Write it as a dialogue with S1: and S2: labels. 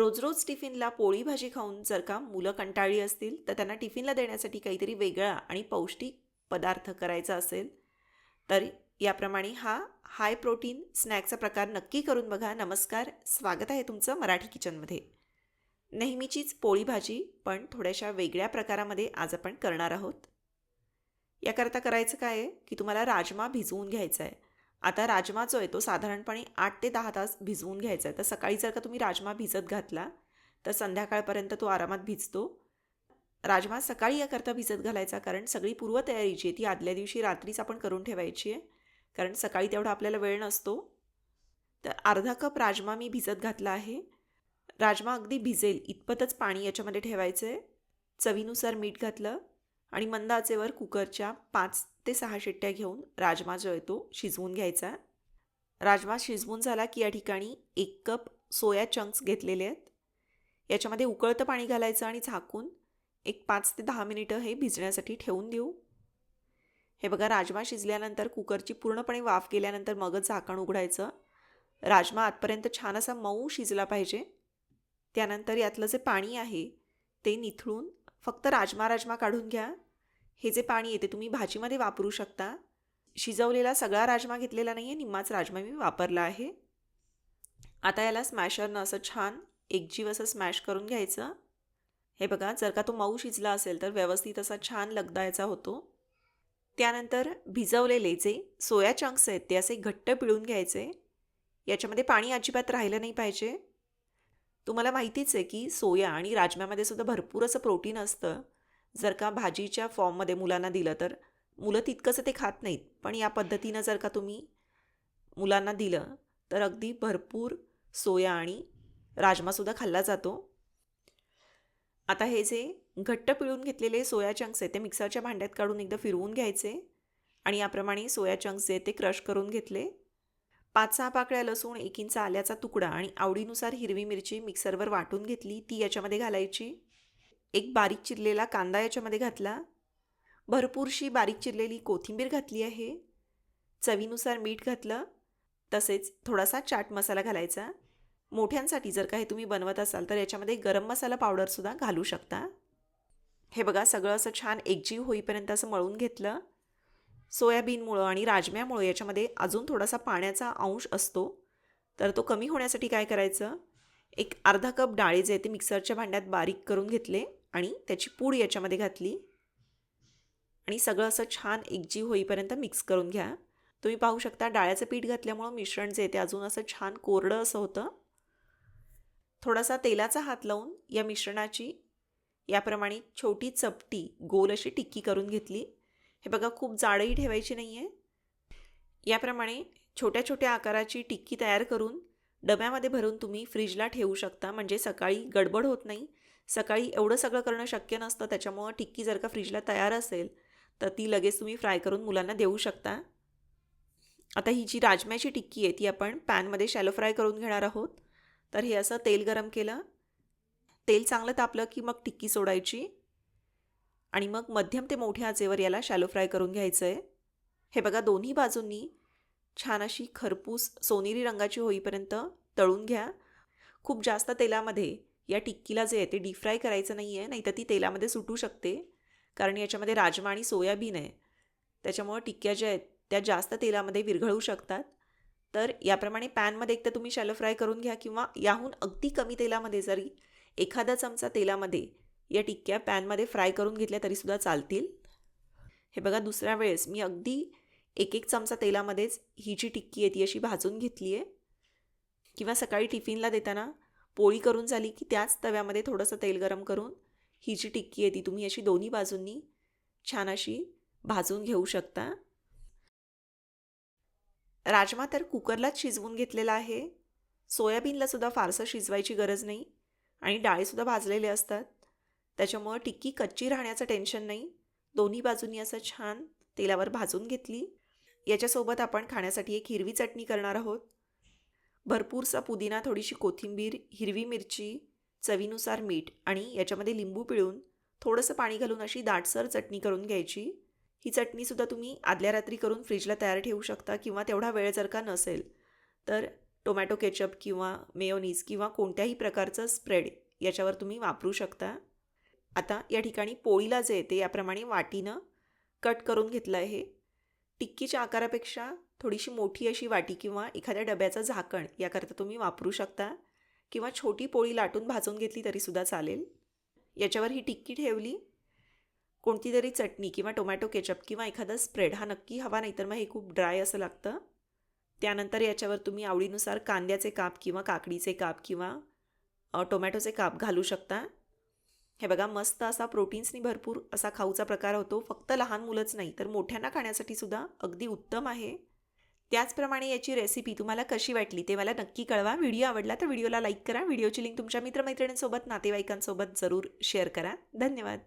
S1: रोज रोज टिफिनला पोळी भाजी खाऊन जर का मुलं कंटाळली असतील तर त्यांना टिफिनला देण्यासाठी काहीतरी वेगळा आणि पौष्टिक पदार्थ करायचा असेल तर याप्रमाणे हा हाय प्रोटीन स्नॅकचा प्रकार नक्की करून बघा. नमस्कार. स्वागत आहे तुमचं मराठी किचनमध्ये. नेहमीचीच पोळी भाजी पण थोड्याशा वेगळ्या प्रकारामध्ये आज आपण करणार आहोत. याकरता करायचं काय आहे की तुम्हाला राजमा भिजवून घ्यायचा आहे. आता राजमा जो आहे तो साधारणपणे आठ ते दहा तास भिजवून घ्यायचा आहे. तर सकाळी जर का तुम्ही राजमा भिजत घातला तर संध्याकाळपर्यंत तो आरामात भिजतो. राजमा सकाळी याकरता भिजत घालायचा कारण सगळी पूर्वतयारी जी आहे. ती आदल्या दिवशी रात्रीच आपण करून ठेवायची आहे. कारण सकाळी तेवढा आपल्याला वेळ नसतो. तर अर्धा कप राजमा मी भिजत घातला आहे. राजमा अगदी भिजेल इतपतच पाणी याच्यामध्ये ठेवायचं आहे चवीनुसार मीठ घातलं. आणि मंद आचेवर कुकरच्या पाच ते सहा शिट्ट्या घेऊन राजमा जो आहे तो शिजवून घ्यायचा. राजमा शिजवून झाला की या ठिकाणी एक कप सोया चंक्स घेतलेले आहेत. याच्यामध्ये उकळतं पाणी घालायचं आणि झाकून एक पाच ते दहा मिनिटं हे भिजण्यासाठी ठेवून देऊ. हे बघा राजमा शिजल्यानंतर कुकरची पूर्णपणे वाफ गेल्यानंतर मगच झाकण उघडायचं. राजमा आतपर्यंत छान असा मऊ शिजला पाहिजे. त्यानंतर यातलं जे पाणी आहे ते निथळून फक्त राजमा राजमा काढून घ्या. हे जे पाणी आहे ते तुम्ही भाजीमध्ये वापरू शकता. शिजवलेला सगळा राजमा घेतलेला नाही आहे निम्माच राजमा मी वापरला आहे. आता याला स्मॅशरनं असं छान एकजीव असं स्मॅश करून घ्यायचं. हे बघा जर का तो मऊ शिजला असेल तर व्यवस्थित असा छान लगदा याचा होतो. त्यानंतर भिजवलेले जे सोया चंक्स आहेत ते असे घट्ट पिळून घ्यायचे. याच्यामध्ये पाणी अजिबात राहिलं नाही पाहिजे. तुम्हाला माहितीच आहे की सोया आणि राजम्यामध्ये सुद्धा भरपूर असं प्रोटीन असतं. जर का भाजीच्या फॉर्ममध्ये मुलांना दिलं तर. मुलं तितकंसं ते खात नाहीत पण या पद्धतीनं जर का तुम्ही मुलांना दिलं तर अगदी भरपूर सोया आणि राजमासुद्धा खाल्ला जातो. आता हे जे घट्ट पिळून घेतलेले सोया चंक्स आहेत ते मिक्सरच्या भांड्यात काढून एकदा फिरवून घ्यायचे आणि याप्रमाणे सोया चंक्स जे ते क्रश करून घेतले. पाच सहा पाकळ्या लसूण एक इंच आल्याचा तुकडा आणि आवडीनुसार हिरवी मिरची मिक्सरवर वाटून घेतली. ती याच्यामध्ये घालायची. एक बारीक चिरलेला कांदा याच्यामध्ये घातला. भरपूरशी बारीक चिरलेली कोथिंबीर घातली आहे. चवीनुसार मीठ घातलं. तसेच थोडासा चाट मसाला घालायचा. मोठ्यांसाठी जर का हे तुम्ही बनवत असाल तर याच्यामध्ये गरम मसाला पावडरसुद्धा घालू शकता. हे बघा सगळं असं छान एकजीव होईपर्यंत असं मळून घेतलं. सोयाबीनमुळं आणि राजम्यामुळं याच्यामध्ये अजून थोडासा पाण्याचा अंश असतो. तर तो कमी होण्यासाठी काय करायचं? एक अर्धा कप डाळी जे आहे ते मिक्सरच्या भांड्यात बारीक करून घेतले आणि त्याची पूड याच्यामध्ये घातली. आणि सगळं असं छान एकजीव होईपर्यंत मिक्स करून घ्या. तुम्ही पाहू शकता डाळ्याचं पीठ घातल्यामुळं मिश्रण जे ते अजून असं छान कोरडं असं होतं. थोडासा तेलाचा हात लावून या मिश्रणाची याप्रमाणे छोटी चपटी गोल अशी टिक्की करून घेतली. हे बघा खूप जाडही ठेवायची नाही आहे याप्रमाणे छोट्या छोट्या आकाराची टिक्की तयार करून डब्यामध्ये भरून तुम्ही फ्रीजला ठेवू शकता. म्हणजे सकाळी गडबड होत नाही. सकाळी एवढं सगळं करणं शक्य नसतं. त्याच्यामुळं टिक्की जर का फ्रीजला तयार असेल तर ती लगेच तुम्ही फ्राय करून मुलांना देऊ शकता. आता ही जी राजम्याची टिक्की आहे ती आपण पॅनमध्ये शॅलो फ्राय करून घेणार आहोत. तर हे असं तेल गरम केलं. तेल चांगलं तापलं की मग टिक्की सोडायची. आणि मग मध्यम ते मोठ्या आचेवर याला शॅलो फ्राय करून घ्यायचं आहे हे बघा दोन्ही बाजूंनी छान अशी खरपूस सोनेरी रंगाची होईपर्यंत तळून घ्या. खूप जास्त तेलामध्ये या टिक्कीला जे आहे ते डीप फ्राय करायचं नाही आहे नाही तर ती तेलामध्ये सुटू शकते. कारण याच्यामध्ये राजमा आणि सोयाबीन आहे. त्याच्यामुळं टिक्क्या ज्या आहेत त्या जास्त तेलामध्ये विरघळू शकतात. तर याप्रमाणे पॅनमध्ये एक तर तुम्ही शॅलो फ्राय करून घ्या किंवा याहून अगदी कमी तेलामध्ये जरी एखादा चमचा तेलामध्ये या टिक्क्या पॅनमध्ये फ्राय करून घेतल्या तरीसुद्धा चालतील. हे बघा दुसऱ्या वेळेस मी अगदी एक एक चमचा तेलामध्येच ही जी टिक्की आहे ती अशी भाजून घेतली आहे किंवा सकाळी टिफिनला देताना पोळी करून झाली की त्याच तव्यामध्ये थोडंसं तेल गरम करून ही जी टिक्की आहे ती तुम्ही अशी दोन्ही बाजूंनी छान अशी भाजून घेऊ शकता. राजमा तर कुकरलाच शिजवून घेतलेला आहे. सोयाबीनलासुद्धा फारसं शिजवायची गरज नाही. आणि डाळीसुद्धा भाजलेले असतात. त्याच्यामुळं टिक्की कच्ची राहण्याचं टेन्शन नाही. दोन्ही बाजूंनी असं छान तेलावर भाजून घेतली. याच्यासोबत आपण खाण्यासाठी एक हिरवी चटणी करणार आहोत. भरपूरसा पुदिना थोडीशी कोथिंबीर हिरवी मिरची चवीनुसार मीठ आणि याच्यामध्ये लिंबू पिळून थोडंसं पाणी घालून अशी दाटसर चटणी करून घ्यायची. ही चटणीसुद्धा तुम्ही आदल्या रात्री करून फ्रीजला तयार ठेवू शकता किंवा तेवढा वेळ जर का नसेल तर टोमॅटो केचप किंवा मेयोनीज किंवा कोणत्याही प्रकारचं स्प्रेड याच्यावर तुम्ही वापरू शकता. आता या ठिकाणी पोळीला जे येते याप्रमाणे वाटीनं कट करून घेतलं आहे टिक्कीच्या आकारापेक्षा थोडीशी मोठी अशी वाटी किंवा एखाद्या डब्याचं झाकण याकरता तुम्ही वापरू शकता किंवा छोटी पोळी लाटून भाजून घेतली तरीसुद्धा चालेल. याच्यावर ही टिक्की ठेवली. कोणती तरी चटणी किंवा टोमॅटो केचप किंवा एखादा स्प्रेड हा नक्की हवा नाही तर मग हे खूप ड्राय असं लागतं. त्यानंतर याच्यावर तुम्ही आवडीनुसार कांद्याचे काप किंवा काकडीचे काप किंवा टोमॅटोचे काप घालू शकता. हे बघा मस्त असा प्रोटीन्सनी भरपूर असा खाऊचा प्रकार होतो. फक्त लहान मुलंच नाही तर मोठ्यांना खाण्यासाठी सुद्धा अगदी उत्तम आहे. त्याचप्रमाणे याची रेसिपी तुम्हाला कशी वाटली ते मला नक्की कळवा. व्हिडिओ आवडला तर व्हिडिओला लाईक करा. व्हिडिओची लिंक तुमच्या मित्रमैत्रिणींसोबत नातेवाईकांसोबत जरूर शेअर करा. धन्यवाद.